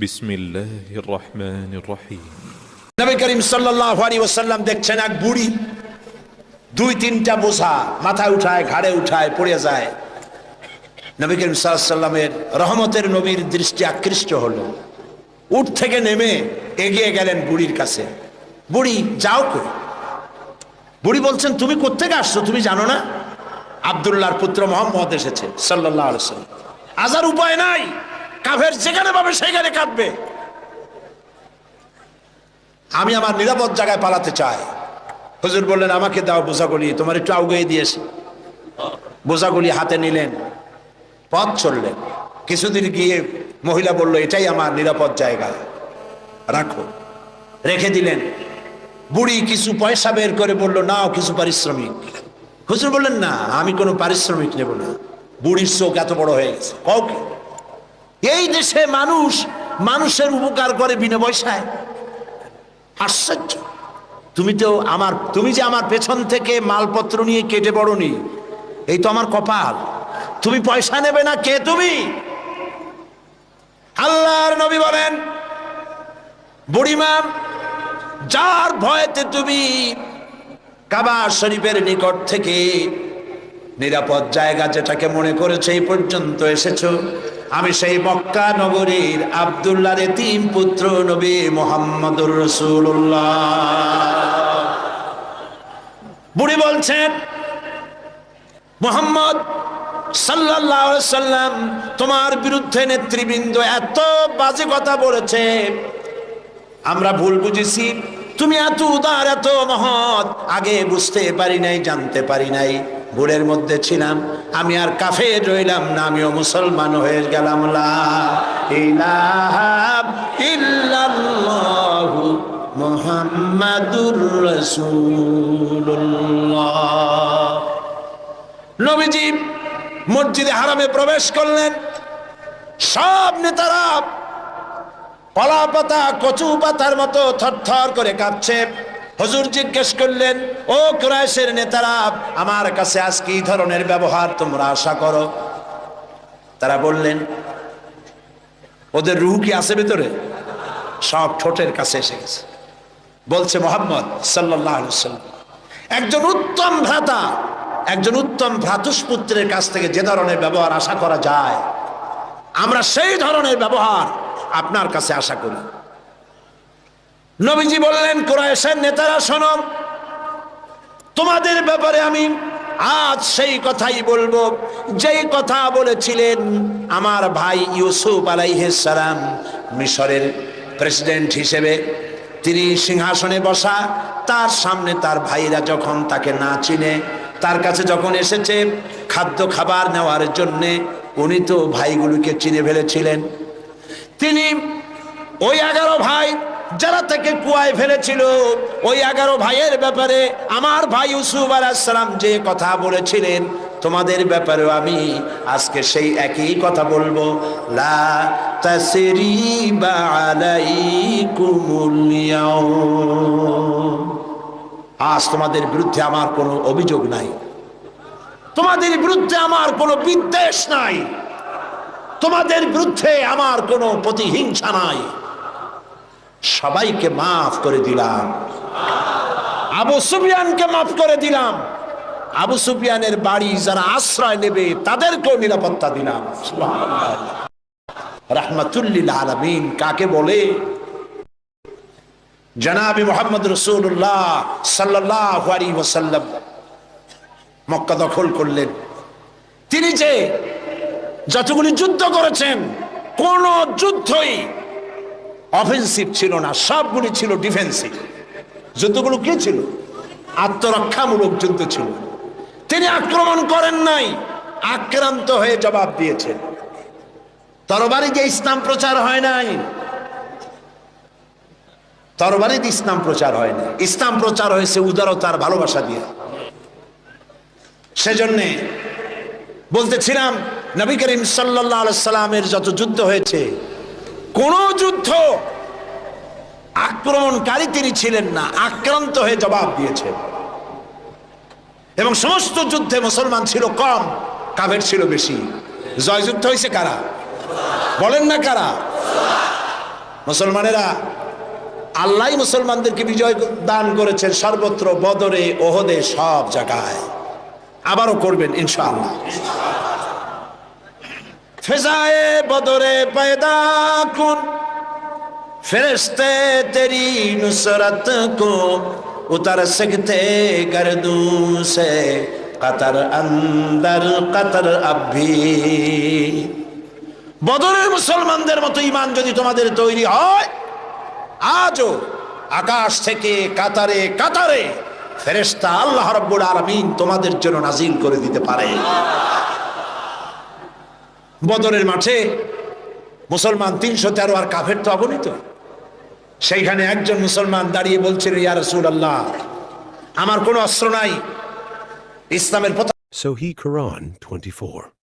বিসমিল্লাহির রহমানির রহিম। নবী করিম সাল্লাল্লাহু আলাইহি ওয়াসাল্লাম দেখছেন এক বুড়ি, দুই তিনটা বোঝা মাথায় উঠায়, ঘাড়ে উঠায়, পড়ে যায়। নবী করিম সাল্লামের রহমতের নবীর দৃষ্টি আকৃষ্ট হলো। উঠ থেকে নেমে এগিয়ে গেলেন বুড়ির কাছে। বুড়ি, যাও কই? বুড়ি বলছেন, তুমি কোত্থেকে আসছো? তুমি জানো না? আবদুল্লাহর পুত্র মোহাম্মদ এসেছে সাল্লাহ আলসালাম আজার উপায় নাই। কাফের যেখানে পাবে, সেখানে কাটবে আমি আমার নিরাপদ জায়গায় পালাতে চাই। হুজুর বললেন, আমাকে দাও বোঝাগুলি তোমার একটু আউগিয়ে দিয়েছে বোঝাগুলি হাতে নিলেন, পথ চললেন। কিছুদিন গিয়ে মহিলা বলল, এটাই আমার নিরাপদ জায়গা। রাখো। রেখে দিলেন। বুড়ি কিছু পয়সা বের করে বলল, নাও কিছু পারিশ্রমিক। হুজুর বললেন, না, আমি কোনো পারিশ্রমিক নেব না। বুড়ির চোখ এত বড় হয়ে গেছে। কাউকে এই দেশে মানুষ মানুষের উপকার করে বিনা পয়সায়। আশ্চর্য। তুমি তো আমার, তুমি যে আমার পেছন থেকে মালপত্র নিয়ে কেটে বড়নি এই তো আমার কপাল। তুমি পয়সা নেবে না কে তুমি? আল্লাহর নবী বলেন, বুড়িমা, যার ভয়েতে তুমি কাবা শরীফের নিকট থেকে নিরাপদ জায়গা যেটাকে মনে করেছে, এই পর্যন্ত এসেছ। আমি সেই মক্কা নগরীর আবদুল্লাহ তিন পুত্র নবী মোহাম্মদুর রসুল্লাহ বুড়ি বলছেন, মোহাম্মদ সাল্লাম তোমার বিরুদ্ধে নেতৃবৃন্দ এত বাজে কথা বলেছে। আমরা ভুল বুঝেছি। তুমি এত উদার, এত মহৎ, আগে বুঝতে পারি নাই, জানতে পারি নাই। ভুলের মধ্যে ছিলাম। আমি আর কাফে রইলাম না, আমিও মুসলমান হয়ে গেলাম। মুহাম্মাদুর রাসূলুল্লাহ। নবীজি মসজিদে হারামে প্রবেশ করলেন। সব নেতারা কলা পাতা কচু পাতার মতো থরথর করে কাঁপছে। হজুর জিজ্ঞেস করলেন, ও কুরাইশের নেতারা, আমার কাছে আজ কি ধরনের ব্যবহার তোমরা আশা করো? তারা বললেন, ওদের রুহ কি আছে ভেতরে? সব ঠোঁটের কাছে এসে গেছে। বলছে মোহাম্মদ সাল্লাহ সাল্লাম একজন উত্তম ভ্রাতা, একজন উত্তম ভ্রাতুষ্পুত্রের কাছ থেকে যে ধরনের ব্যবহার আশা করা যায়, আমরা সেই ধরনের ব্যবহার আপনার কাছে আশা করি। নবীজি বললেন কোরআশের নেতারা শোনো, তোমাদের ব্যাপারে আমি আজ সেই কথাই বলব, যেই কথা বলেছিলেন আমার ভাই ইউসুফ আলাইহিসালাম মিশরের প্রেসিডেন্ট হিসেবে। তিনি সিংহাসনে বসা, তার সামনে তার ভাইরা যখন তাকে না চিনে, তার কাছে যখন এসেছে খাদ্য খাবার নেওয়ার জন্যে, উনি তো ভাইগুলোকে চিনে ফেলেছিলেন। তিনি ওই এগারো ভাই যারা তাকে কুয়ায় ফেলেছিল, ওই এগারো ভাইয়ের ব্যাপারে আমার ভাই ইউসুফ আলাইসালাম যে কথা বলেছিলেন, তোমাদের ব্যাপারেও আমি আজকে সেই একই কথা বলব। লা তাসরিবা আলাইকুমুল ইয়াউম। আজ তোমাদের বিরুদ্ধে আমার কোনো অভিযোগ নাই। তোমাদের বিরুদ্ধে আমার কোনো বিদ্বেষ নাই। তোমাদের বিরুদ্ধে আমার কোনো প্রতিহিংসা নাই। সবাইকে মাফ করে দিলাম। আবু সুফিয়ানকে মাফ করে দিলাম। আবু সুফিয়ানের বাড়ি যারা আশ্রয় নেবে, তাদেরকেও নিরাপত্তা দিলাম। রাহমাতুল্লিল আলমিন কাকে বলে? জনাবি মোহাম্মদ রসুল্লাহ সাল্লাহ আলী ওসাল্লাম মক্কা দখল করলেন। তিনি যে যতগুলি যুদ্ধ করেছেন, কোন যুদ্ধই অফেন্সিভ ছিল না, সবগুলি ছিল ডিফেন্সিভ যুদ্ধগুলো কি ছিল? আত্মরক্ষামূলক যুদ্ধ ছিল। তিনি আক্রমণ করেন নাই, আক্রান্ত হয়ে জবাব দিয়েছেন। তরবারি যে ইসলাম প্রচার হয় নাই। তরবারিতে ইসলাম প্রচার হয় না ইসলাম প্রচার হয়েছে উদারতার ভালোবাসা দিয়ে। সেজন্যে বলতেছিলাম, নবী করিম সাল্লাহ সাল্লামের যত যুদ্ধ হয়েছে কোন যুদ্ধ আক্রমণকারী তিনি ছিলেন না, আক্রান্ত হয়ে জবাব দিয়েছেন এবং সমস্ত যুদ্ধে মুসলমান ছিল কম কাভের ছিল বেশি। জয়যুদ্ধ হয়েছে কারা? বলেন না কারা? মুসলমানেরা আল্লাহ মুসলমানদেরকে বিজয় দান করেছেন সর্বত্র বদরে, ওহদে, সব জায়গায়। আবারও করবেন, ইনশাআল্লাহ। ফেজায়ে বদরে पैदा कुन फरिश्ते तेरी नुसरत को उतर सकते गर्दों से कतर अंदर कतर अब भी বদরের মুসলমানদের মতো ইমান যদি তোমাদের তৈরি হয় আজও আকাশ থেকে কাতারে কাতারে ফেরেশতা আল্লাহ রাব্বুল আলামিন তোমাদের জন্য নাজিল করে দিতে পারে বদরের মাঠে মুসলমান তিনশো তেরো আর কাফের তো অগণিত সেইখানে একজন মুসলমান দাঁড়িয়ে বলছিল ইয়া রসুল আল্লাহ আমার কোনো অস্ত্র নাই ইসলামের পতাকা Sohi Quran 24.